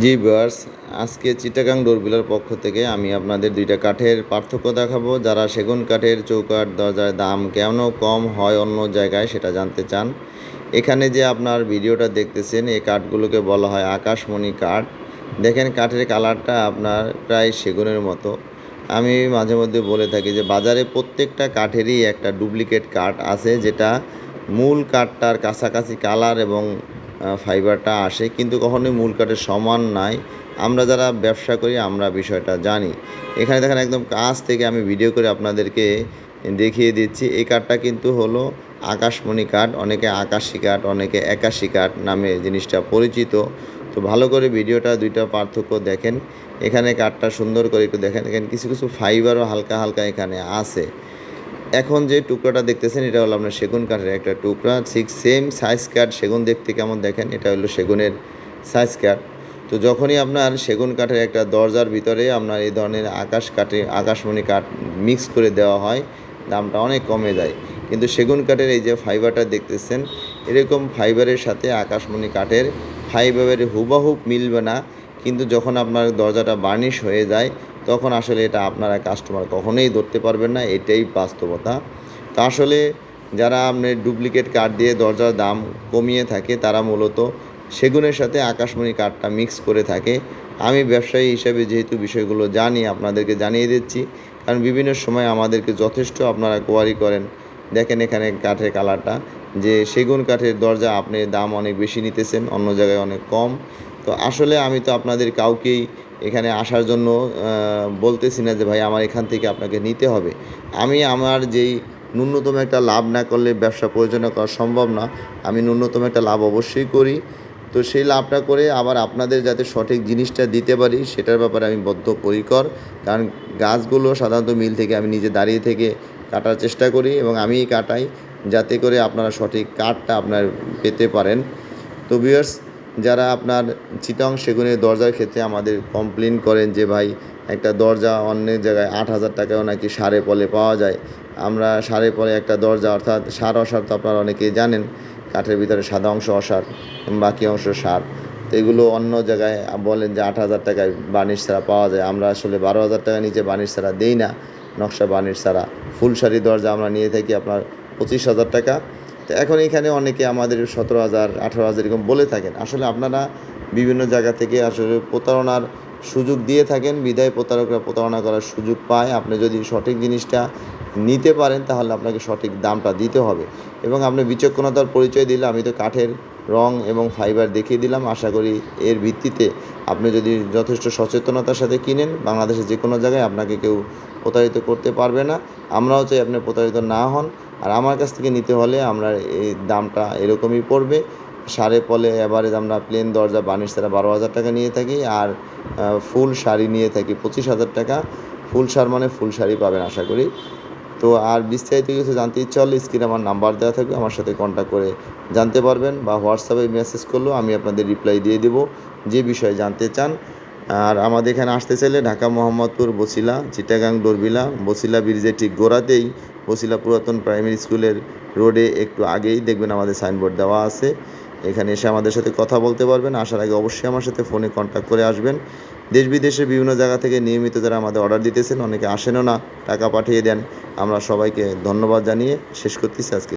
জি viewers, আজকে চিটাগাং ডোরবিলার পক্ষ থেকে আমি আপনাদের দুইটা কাঠের পার্থক্য দেখাবো। যারা সেগুন কাঠের চৌকাঠ দরজার দাম কেন কম হয় অন্য জায়গায় সেটা জানতে চান। এখানে যে আপনার ভিডিওটা দেখতেছেন, এই কাঠগুলোকে বলা হয় আকাশমণি কাঠ। দেখেন, কাঠের কালারটা আপনার প্রায় সেগুনের মতো। আমি মাঝে মধ্যে বলে থাকি যে বাজারে প্রত্যেকটা কাঠেরই একটা ডুপ্লিকেট কাঠ আছে, যেটা মূল কাঠটার কাছাকাছি কালার এবং ফাইবারটা আসে, কিন্তু কখনোই মূল কাঠের সমান নাই। আমরা যারা ব্যবসা করি, আমরা বিষয়টা জানি। এখানে দেখেন একদম কাছ থেকে আমি ভিডিও করে আপনাদেরকে দেখিয়ে দিচ্ছি। এই কাঠটা কিন্তু হলো আকাশমণি কাঠ, অনেকে আকাশি কাঠ, অনেকে একাশি কাঠ নামে জিনিসটা পরিচিত। তো ভালো করে ভিডিওটা দুইটা পার্থক্য দেখেন। এখানে কাঠটা সুন্দর করে একটু দেখেন। এখানে কিছু কিছু ফাইবারও হালকা হালকা এখানে আছে। এখন যে টুকরাটা দেখতেছেন, এটা হলো আপনার সেগুন কাঠের একটা টুকরা। ঠিক সেম সাইজ কাঠ সেগুন দেখতে কেমন দেখেন? এটা হলো সেগুনের সাইজ কাঠ তো যখনই আপনার সেগুন কাঠের একটা দরজার ভিতরে আপনার এই ধরনের আকাশ কাঠে আকাশমণি কাঠ মিক্স করে দেওয়া হয়, দামটা অনেক কমে যায়। কিন্তু সেগুন কাঠের এই যে ফাইবারটা দেখতেছেন, এরকম ফাইবারের সাথে আকাশমণি কাঠের ফাইবারের হুবাহুব মিলবে না। কিন্তু যখন আপনার দরজাটা বার্নিশ হয়ে যায় তখন আসলে এটা আপনারা কাস্টমার কখনোই ধরতে পারবেন না, এটাই বাস্তবতা। তো আসলে যারা আপনার ডুপ্লিকেট কাঠ দিয়ে দরজার দাম কমিয়ে থাকে, তারা মূলত সেগুনের সাথে আকাশমণি কাঠটা মিক্স করে থাকে। আমি ব্যবসায়ী হিসেবে যেহেতু বিষয়গুলো জানি, আপনাদেরকে জানিয়ে দিচ্ছি, কারণ বিভিন্ন সময় আমাদেরকে যথেষ্ট আপনারা কোয়ারি করেন। দেখেন এখানে কাঠের কালারটা যে সেগুন কাঠের দরজা আপনি দাম অনেক বেশি নিতেছেন, অন্য জায়গায় অনেক কম। তো আসলে আমি তো আপনাদের কাউকেই এখানে আসার জন্য বলতেছি না যে, ভাই, আমার এখান থেকে আপনাকে নিতে হবে। আমি আমার যেই ন্যূনতম একটা লাভ না করলে ব্যবসা পরিচালনা করা সম্ভব না, আমি ন্যূনতম একটা লাভ অবশ্যই করি। তো সেই লাভটা করে আবার আপনাদের যাতে সঠিক জিনিসটা দিতে পারি, সেটার ব্যাপারে আমি বদ্ধপরিকর। কারণ গাছগুলো সাধারণত মিল থেকে আমি নিজে দাঁড়িয়ে থেকে কাটার চেষ্টা করি এবং আমিই কাটাই, যাতে করে আপনারা সঠিক কাঠটা আপনার পেতে পারেন। তো ভিউয়ার্স যারা আপনার চিটং সেগুনের দরজার ক্ষেত্রে আমাদের কমপ্লেন করেন যে, ভাই, একটা দরজা অন্য জায়গায় আট হাজার টাকাও নাকি সারে পলে পাওয়া যায়। আমরা সারে পলে একটা দরজা, অর্থাৎ সার অসার তো আপনারা অনেকেই জানেন, কাঠের ভিতরে সাদা অংশ অসার, বাকি অংশ সার। তো এগুলো অন্য জায়গায় বলেন যে, আট হাজার টাকায় বার্নিশ ছাড়া পাওয়া যায়। আমরা আসলে বারো হাজার টাকা নিচে বার্নিশ ছাড়া দেই না, নকশা বার্নিশ ছাড়া। ফুল শাড়ি দরজা আমরা নিয়ে থাকি আপনার পঁচিশ হাজার টাকা। এখন এখানে অনেকে আমাদের সতেরো হাজার, আঠারো হাজার এরকম বলে থাকেন। আসলে আপনারা বিভিন্ন জায়গা থেকে আসলে প্রতারণার সুযোগ দিয়ে থাকেন, বিদায় প্রতারকরা প্রতারণা করার সুযোগ পায়। আপনি যদি সঠিক জিনিসটা নিতে পারেন, তাহলে আপনাকে সঠিক দামটা দিতে হবে। এবং আপনি বিচক্ষণতার পরিচয় দিলে, আমি তো কাঠের রং এবং ফাইবার দেখিয়ে দিলাম। আশা করি এর ভিত্তিতে আপনি যদি যথেষ্ট সচেতনতার সাথে কিনেন, বাংলাদেশের যে কোনো জায়গায় আপনাকে কেউ প্রতারিত করতে পারবে না। আমরাও চাই আপনি প্রতারিত না হন। আর আমার কাছ থেকে নিতে হলে আমরা এই দামটা এরকমই পড়বে। সারে পলে অ্যাভারেজ আমরা প্লেন দরজা বানিশ তারা বারো হাজার টাকা নিয়ে থাকি। আর ফুল শাড়ি নিয়ে থাকি পঁচিশ হাজার টাকা। ফুল সার মানে ফুল শাড়ি পাবেন আশা করি। তো আর বিস্তারিত কিছু জানতে ইচ্ছা হলে স্ক্রিনে আমার নাম্বার দেওয়া থাকবে, আমার সাথে কন্ট্যাক্ট করে জানতে পারবেন বা হোয়াটসঅ্যাপে মেসেজ করলেও আমি আপনাদের রিপ্লাই দিয়ে দেবো যে বিষয়ে জানতে চান। আর আমাদের এখানে আসতে চাইলে ঢাকা, মোহাম্মদপুর, বসিলা, চিটাগাং ডোরবিলা বসিলা ব্রিজের ঠিক গোড়াতেই বসিলা পুরাতন প্রাইমারি স্কুলের রোডে একটু আগেই দেখবেন আমাদের সাইনবোর্ড দেওয়া আছে। এখানে এসে আমাদের সাথে কথা বলতে পারবেন। আসার আগে অবশ্যই আমার সাথে ফোনে কন্ট্যাক্ট করে আসবেন। দেশ বিদেশের বিভিন্ন জায়গা থেকে নিয়মিত যারা আমাদের অর্ডার দিতেছেন, অনেকে আসেনও না, টাকা পাঠিয়ে দেন। আমরা সবাইকে ধন্যবাদ জানিয়ে শেষ করতেছি আজকে।